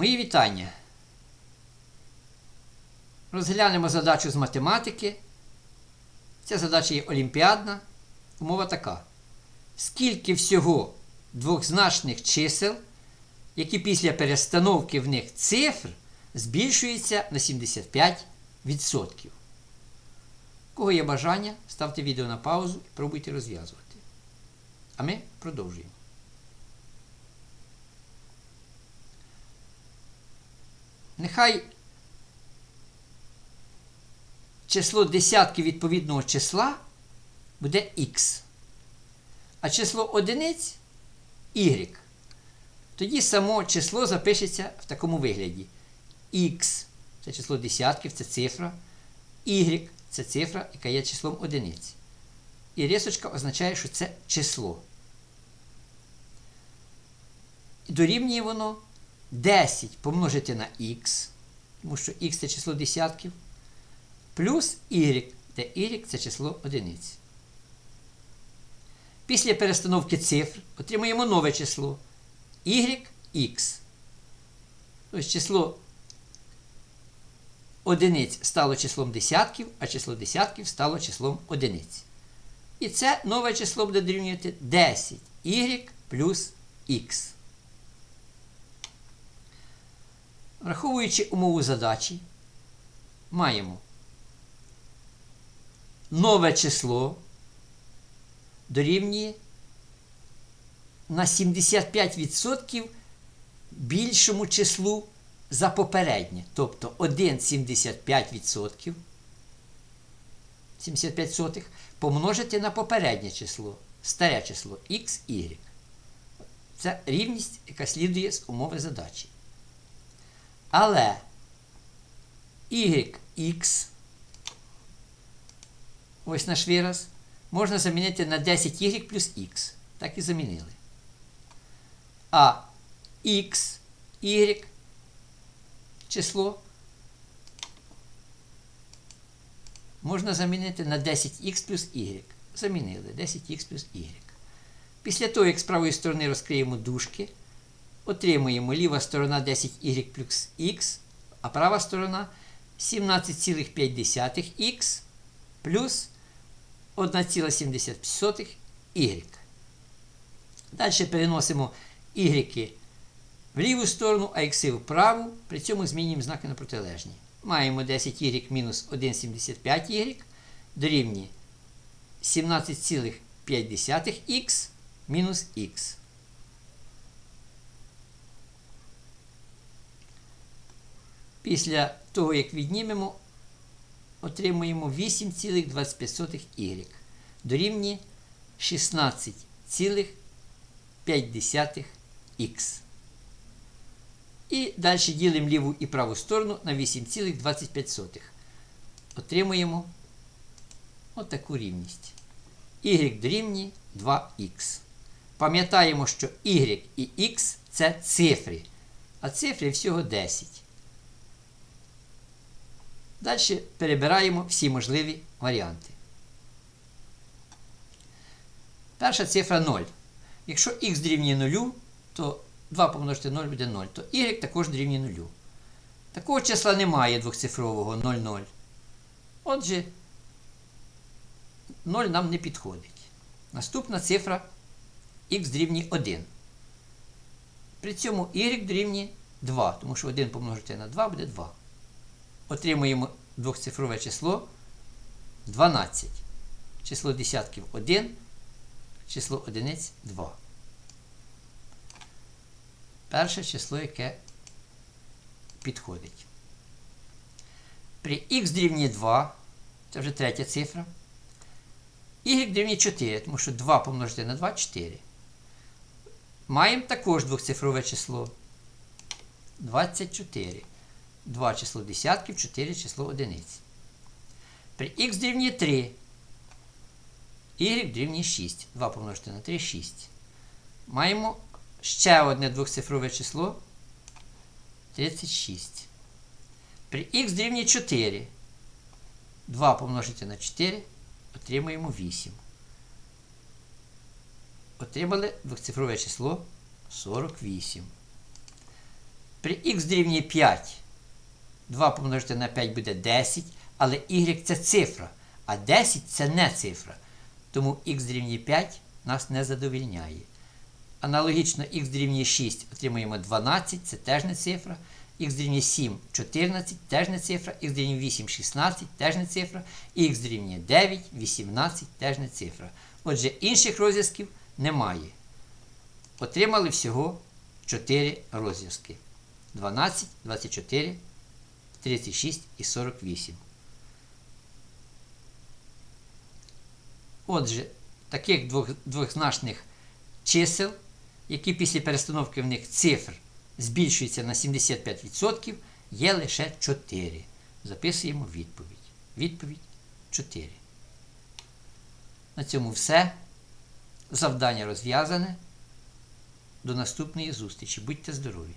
Мої вітання. Розглянемо задачу з математики. Ця задача є олімпіадна. Умова така. Скільки всього двохзначних чисел, які після перестановки в них цифр збільшуються на 75%? У кого є бажання, ставте відео на паузу і пробуйте розв'язувати. А ми продовжуємо. Нехай число десятки відповідного числа буде х, а число одиниць y. Тоді само число запишеться в такому вигляді. Х це число десятків, це цифра, y це цифра, яка є числом одиниць. І рисочка означає, що це число. Дорівнює воно 10 помножити на х, тому що х це число десятків, плюс y, де y це число одиниць. Після перестановки цифр отримуємо нове число yx. Тобто число одиниць стало числом десятків, а число десятків стало числом одиниць. І це нове число буде дорівнювати 10y плюс х. Враховуючи умову задачі, маємо нове число дорівнює на 75% більшому числу за попереднє. Тобто 1,75% 75 сотих помножити на попереднє число, старе число x, y. Це рівність, яка слідує з умови задачі. Але yx, ось наш вираз, можна замінити на 10y плюс x. Так і замінили. А x, y число можна замінити на 10х плюс y. Замінили 10х плюс y. Після того, як з правої сторони розкриємо дужки, отримуємо ліва сторона 10y плюс х, а права сторона 17,5х плюс 1,75y. Далі переносимо y в ліву сторону, а х в праву, при цьому змінюємо знаки на протилежні. Маємо 10y мінус 1,75y дорівнює 17,5х мінус х. Після того, як віднімемо, отримуємо 8,25y дорівнює 16,5х. І далі ділимо ліву і праву сторону на 8,25. Отримуємо отаку рівність. Y дорівнює 2х. Пам'ятаємо, що y і x це цифри, а цифри всього 10. Далі перебираємо всі можливі варіанти. Перша цифра 0. Якщо х дорівнює 0, то 2 помножити 0 буде 0, то y також дорівнює 0. Такого числа немає двохцифрового 0,0. Отже, 0 нам не підходить. Наступна цифра х дорівнює 1. При цьому y дорівнює 2, тому що 1 помножити на 2 буде 2. Отримуємо двохцифрове число 12. Число десятків 1, число одиниць 2 перше число, яке підходить. При х дорівнює 2, це вже третя цифра. Y дорівнює 4, тому що 2 помножити на 2 4. Маємо також двохцифрове число. 24. 2 число десятків, 4 число одиниць. При х дорівнює 3. Y дорівнює 6. 2 помножити на 3 6. Маємо ще одне двохцифрове число 36. При х дорівнює 4. 2 помножити на 4, отримуємо 8. Отримали двохцифрове число 48. При х дорівнює 5. 2 помножити на 5 буде 10, але y це цифра, а 10 це не цифра. Тому х дорівнює 5 нас не задовільняє. Аналогічно х дорівнює 6 отримуємо 12, це теж не цифра. Х дорівнює 7 14, теж не цифра. Х дорівнює 8 16, теж не цифра. І х дорівнює 9, 18, теж не цифра. Отже, інших розв'язків немає. Отримали всього 4 розв'язки. 12, 24, 36 і 48. Отже, таких двох, двозначних чисел, які після перестановки в них цифр збільшуються на 75%, є лише 4. Записуємо відповідь. Відповідь 4. На цьому все. Завдання розв'язане. До наступної зустрічі. Будьте здорові!